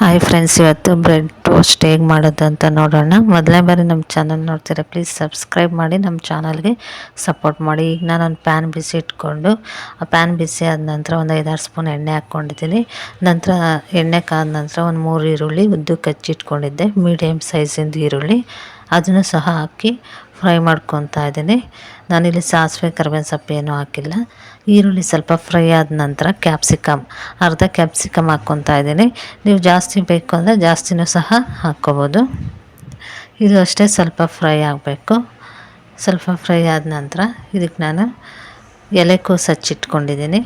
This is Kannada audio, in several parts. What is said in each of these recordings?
ಹಾಯ್ ಫ್ರೆಂಡ್ಸ್ ಇವತ್ತು ಬ್ರೆಡ್ ಟೋಸ್ಟ್ ಹೇಗೆ ಮಾಡೋದು ಅಂತ ನೋಡೋಣ. ಮೊದಲನೇ ಬಾರಿ ನಮ್ಮ ಚಾನಲ್ ನೋಡ್ತೀರಾ ಪ್ಲೀಸ್ ಸಬ್ಸ್ಕ್ರೈಬ್ ಮಾಡಿ ನಮ್ಮ ಚಾನಲ್ಗೆ ಸಪೋರ್ಟ್ ಮಾಡಿ. ಈಗ ನಾನು ಒಂದು ಪ್ಯಾನ್ ಬಿಸಿ ಇಟ್ಕೊಂಡು, ಆ ಪ್ಯಾನ್ ಬಿಸಿ ಆದ ನಂತರ ಒಂದು ಐದಾರು ಸ್ಪೂನ್ ಎಣ್ಣೆ ಹಾಕ್ಕೊಂಡಿದ್ದೀನಿ. ನಂತರ ಎಣ್ಣೆ ಕಾದ ನಂತರ ಒಂದು ಮೂರು ಈರುಳ್ಳಿ ಉದ್ದಕ್ಕೆ ಹಚ್ಚಿಟ್ಕೊಂಡಿದ್ದೆ. ಮೀಡಿಯಮ್ ಸೈಜಿಂದು ಈರುಳ್ಳಿ. ಅದನ್ನು ಸಹ ಹಾಕಿ ಫ್ರೈ ಮಾಡ್ಕೊತಾ ಇದ್ದೀನಿ. ನಾನಿಲ್ಲಿ ಸಾಸಿವೆ, ಕರಿಬೇವಿನ ಸೊಪ್ಪು ಏನೂ ಹಾಕಿಲ್ಲ. ಈರುಳ್ಳಿ ಸ್ವಲ್ಪ ಫ್ರೈ ಆದ ನಂತರ ಕ್ಯಾಪ್ಸಿಕಮ್, ಅರ್ಧ ಕ್ಯಾಪ್ಸಿಕಮ್ ಹಾಕ್ಕೊತಾ ಇದ್ದೀನಿ. ನೀವು ಜಾಸ್ತಿ ಬೇಕು ಅಂದರೆ ಜಾಸ್ತಿನೂ ಸಹ ಹಾಕ್ಕೋಬೋದು. ಇದು ಅಷ್ಟೇ ಸ್ವಲ್ಪ ಫ್ರೈ ಆಗಬೇಕು. ಸ್ವಲ್ಪ ಫ್ರೈ ಆದ ನಂತರ ಇದಕ್ಕೆ ನಾನು ಎಲೆಕೋಸು ಹಚ್ಚಿಟ್ಕೊಂಡಿದ್ದೀನಿ.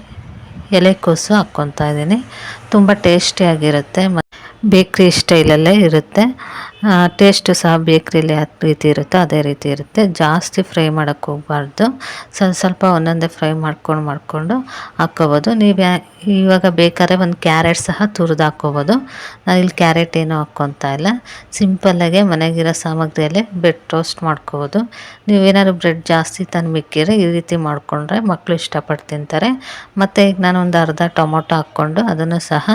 ಎಲೆಕೋಸು ಹಾಕ್ಕೊತಾ ಇದ್ದೀನಿ. ತುಂಬ ಟೇಸ್ಟಿಯಾಗಿರುತ್ತೆ ಬೇಕ್ರಿ ಸ್ಟೈಲಲ್ಲೇ ಇರುತ್ತೆ. ಟೇಸ್ಟು ಸಹ ಬೇಕ್ರಿಲಿ ಯಾವ ರೀತಿ ಇರುತ್ತೋ, ಅದೇ ರೀತಿ ಇರುತ್ತೆ. ಜಾಸ್ತಿ ಫ್ರೈ ಮಾಡೋಕ್ಕೆ ಹೋಗಬಾರ್ದು. ಸ್ವಲ್ಪ ಸ್ವಲ್ಪ ಒಂದೊಂದೇ ಫ್ರೈ ಮಾಡ್ಕೊಂಡು ಮಾಡಿಕೊಂಡು ಹಾಕ್ಕೋಬೋದು. ನೀವು ಯಾ, ಇವಾಗ ಬೇಕಾದ್ರೆ ಒಂದು ಕ್ಯಾರೆಟ್ ಸಹ ತುರಿದು ಹಾಕ್ಕೋಬೋದು. ನಾನು ಇಲ್ಲಿ ಕ್ಯಾರೆಟ್ ಏನೂ ಹಾಕ್ಕೊತಾ ಇಲ್ಲ. ಸಿಂಪಲ್ಲಾಗೆ ಮನೆಗಿರೋ ಸಾಮಗ್ರಿಯಲ್ಲೇ ಬ್ರೆಡ್ ಟೋಸ್ಟ್ ಮಾಡ್ಕೋಬೋದು. ನೀವೇನಾದ್ರು ಬ್ರೆಡ್ ಜಾಸ್ತಿ ತಂದು ಮಿಕ್ಕಿದ್ರೆ ಈ ರೀತಿ ಮಾಡಿಕೊಂಡ್ರೆ ಮಕ್ಕಳು ಇಷ್ಟಪಟ್ಟು ತಿಂತಾರೆ. ಮತ್ತು ಈಗ ನಾನು ಒಂದು ಅರ್ಧ ಟೊಮೊಟೊ ಹಾಕ್ಕೊಂಡು ಅದನ್ನು ಸಹ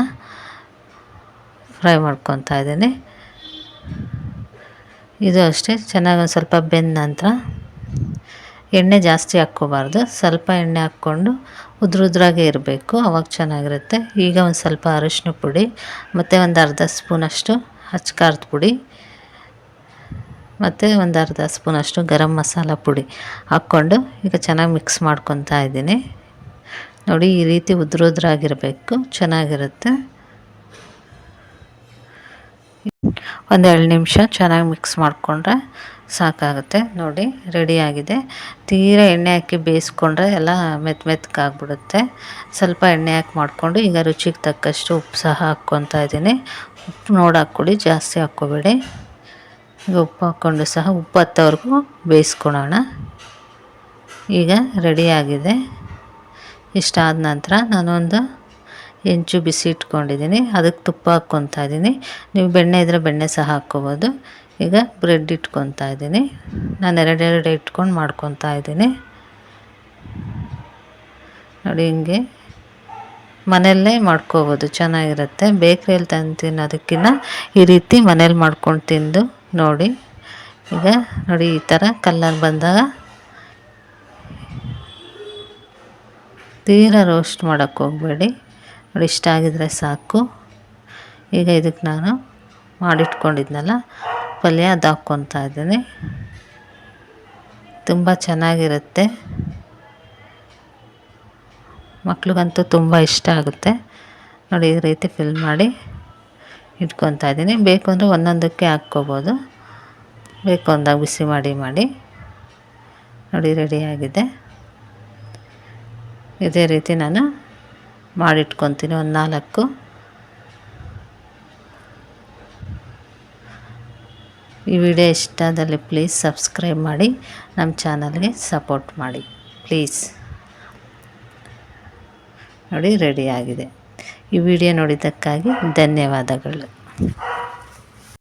ಫ್ರೈ ಮಾಡ್ಕೊತಾ ಇದ್ದೀನಿ. ಇದು ಅಷ್ಟೇ, ಚೆನ್ನಾಗಿ ಒಂದು ಸ್ವಲ್ಪ ಬೆಂದ ನಂತರ ಎಣ್ಣೆ ಜಾಸ್ತಿ ಹಾಕ್ಕೋಬಾರ್ದು. ಸ್ವಲ್ಪ ಎಣ್ಣೆ ಹಾಕ್ಕೊಂಡು ಉದ್ರ ಉದ್ರಾಗೆ ಇರಬೇಕು, ಅವಾಗ ಚೆನ್ನಾಗಿರುತ್ತೆ. ಈಗ ಒಂದು ಸ್ವಲ್ಪ ಅರಿಶಿನ ಪುಡಿ, ಮತ್ತು ಒಂದು ಅರ್ಧ ಸ್ಪೂನಷ್ಟು ಹಚ್ ಖಾರದ ಪುಡಿ, ಮತ್ತು ಒಂದು ಅರ್ಧ ಸ್ಪೂನಷ್ಟು ಗರಂ ಮಸಾಲ ಪುಡಿ ಹಾಕ್ಕೊಂಡು ಈಗ ಚೆನ್ನಾಗಿ ಮಿಕ್ಸ್ ಮಾಡ್ಕೊತಾ ಇದ್ದೀನಿ. ನೋಡಿ ಈ ರೀತಿ ಉದ್ರ ಉದ್ರಾಗಿರಬೇಕು, ಚೆನ್ನಾಗಿರುತ್ತೆ. ಒಂದೆರಡು ನಿಮಿಷ ಚೆನ್ನಾಗಿ ಮಿಕ್ಸ್ ಮಾಡಿಕೊಂಡ್ರೆ ಸಾಕಾಗುತ್ತೆ. ನೋಡಿ ರೆಡಿಯಾಗಿದೆ ತೀರ ಎಣ್ಣೆ ಹಾಕಿ ಬೇಯಿಸ್ಕೊಂಡ್ರೆ ಎಲ್ಲ ಮೆತ್ತ ಮೆತ್ತಗಾಗ್ಬಿಡುತ್ತೆ ಸ್ವಲ್ಪ ಎಣ್ಣೆ ಹಾಕಿ ಮಾಡಿಕೊಂಡು ಈಗ ರುಚಿಗೆ ತಕ್ಕಷ್ಟು ಉಪ್ಪು ಸಹ ಹಾಕ್ಕೊತಾ ಇದ್ದೀನಿ. ಉಪ್ಪು ನೋಡಿ ಹಾಕ್ಕೊಡಿ, ಜಾಸ್ತಿ ಹಾಕ್ಕೋಬೇಡಿ. ಈಗ ಉಪ್ಪು ಹಾಕ್ಕೊಂಡು ಸಹ ಉಪ್ಪು ಹತ್ತೋವರೆಗೂ ಬೇಯಿಸ್ಕೊಳೋಣ. ಈಗ ರೆಡಿಯಾಗಿದೆ ಇಷ್ಟಾದ ನಂತರ ನಾನೊಂದು ಹೆಂಚು ಬಿಸಿ ಇಟ್ಕೊಂಡಿದ್ದೀನಿ. ಅದಕ್ಕೆ ತುಪ್ಪ ಹಾಕ್ಕೊತಾ ಇದ್ದೀನಿ. ನೀವು ಬೆಣ್ಣೆ ಇದ್ದರೆ ಬೆಣ್ಣೆ ಸಹ ಹಾಕ್ಕೋಬೋದು. ಈಗ ಬ್ರೆಡ್ ಇಟ್ಕೊತಾ ಇದ್ದೀನಿ. ನಾನು ಎರಡೆರಡು ಇಟ್ಕೊಂಡು ಮಾಡ್ಕೊತಾ ಇದ್ದೀನಿ. ನೋಡಿ ಹಿಂಗೆ ಮನೆಯಲ್ಲೇ ಮಾಡ್ಕೋಬೋದು. ಚೆನ್ನಾಗಿರುತ್ತೆ. ಬೇಕ್ರಿಯಲ್ಲಿ ತಂದು ತಿನ್ನೋದಕ್ಕಿಂತ ಈ ರೀತಿ ಮನೇಲಿ ಮಾಡ್ಕೊಂಡು ತಿಂದು ನೋಡಿ. ಈಗ ನೋಡಿ ಈ ಥರ ಕಲ್ಲರ್ ಬಂದಾಗ ತೀರಾ ರೋಸ್ಟ್ ಮಾಡೋಕ್ಕೆ ಹೋಗಬೇಡಿ. ನೋಡಿ, ಇಷ್ಟ ಆಗಿದ್ರೆ ಸಾಕು. ಈಗ ಇದಕ್ಕೆ ನಾನು ಮಾಡಿಟ್ಕೊಂಡಿದ್ನಲ್ಲ, ಪಲ್ಯ ಅದು ಹಾಕ್ಕೊತಾ ಇದ್ದೀನಿ. ತುಂಬ ಚೆನ್ನಾಗಿರುತ್ತೆ. ಮಕ್ಳಿಗಂತೂ ತುಂಬ ಇಷ್ಟ ಆಗುತ್ತೆ. ನೋಡಿ, ಈ ರೀತಿ ಫಿಲ್ ಮಾಡಿ ಇಟ್ಕೊತಾ ಇದ್ದೀನಿ. ಬೇಕು ಅಂದರೆ ಒಂದೊಂದಕ್ಕೆ ಹಾಕ್ಕೋಬೋದು. ಬೇಕು ಅಂದಾಗ ಬಿಸಿ ಮಾಡಿ ಮಾಡಿ. ನೋಡಿ ರೆಡಿಯಾಗಿದೆ ಇದೇ ರೀತಿ ನಾನು ಮಾಡಿಟ್ಕೊತೀನಿ ಒಂದು ನಾಲ್ಕು. ಈ ವಿಡಿಯೋ ಇಷ್ಟ ಆದಲ್ಲಿ ಪ್ಲೀಸ್ ಸಬ್ಸ್ಕ್ರೈಬ್ ಮಾಡಿ ನಮ್ಮ ಚಾನಲ್ಗೆ ಸಪೋರ್ಟ್ ಮಾಡಿ. ಪ್ಲೀಸ್ ನೋಡಿ ರೆಡಿಯಾಗಿದೆ ಈ ವಿಡಿಯೋ ನೋಡಿದ್ದಕ್ಕಾಗಿ ಧನ್ಯವಾದಗಳು.